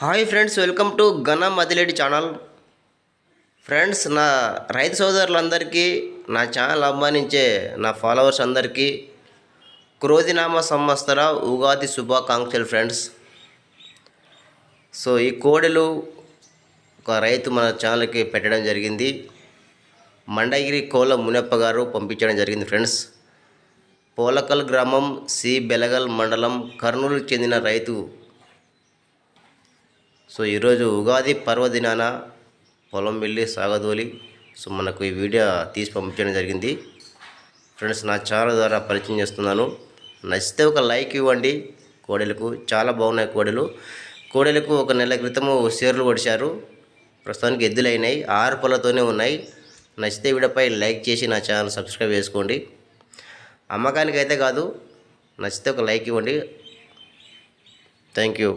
Hi friends welcome to ఘన మదిలేడి channel. Friends నా రైతు సోదరులందరికీ నా ఛానల్ అభిమానించే నా ఫాలోవర్స్ అందరికీ క్రోధినామ సంవత్సర ఉగాది శుభాకాంక్షలు ఫ్రెండ్స్. సో ఈ కోడెలు ఒక రైతు మన ఛానల్కి పెట్టడం జరిగింది. మండగిరి కోల మునప్ప గారు పంపించడం జరిగింది ఫ్రెండ్స్. పోలకల్ గ్రామం సి బెలగల్ మండలం కర్నూలుకు చెందిన రైతు సో ఈరోజు ఉగాది పర్వదినాన పొలం వెళ్ళి సాగదోలి సో మనకు ఈ వీడియో తీసి పంపించడం జరిగింది. ఫ్రెండ్స్ నా ఛానల్ ద్వారా పరిచయం చేస్తున్నాను. నచ్చితే ఒక లైక్ ఇవ్వండి. కోడెలకు చాలా బాగున్నాయి కోడెలు. కోడెలకు ఒక నెల క్రితము షేర్లు పడిచారు ప్రస్తుతానికి ఎద్దులైనాయి ఆరు పళ్ళతోనే ఉన్నాయి. నచ్చితే వీడియోపై లైక్ చేసి నా ఛానల్ సబ్స్క్రైబ్ చేసుకోండి. అమ్మకానికి అయితే కాదు నచ్చితే ఒక లైక్ ఇవ్వండి. Thank you.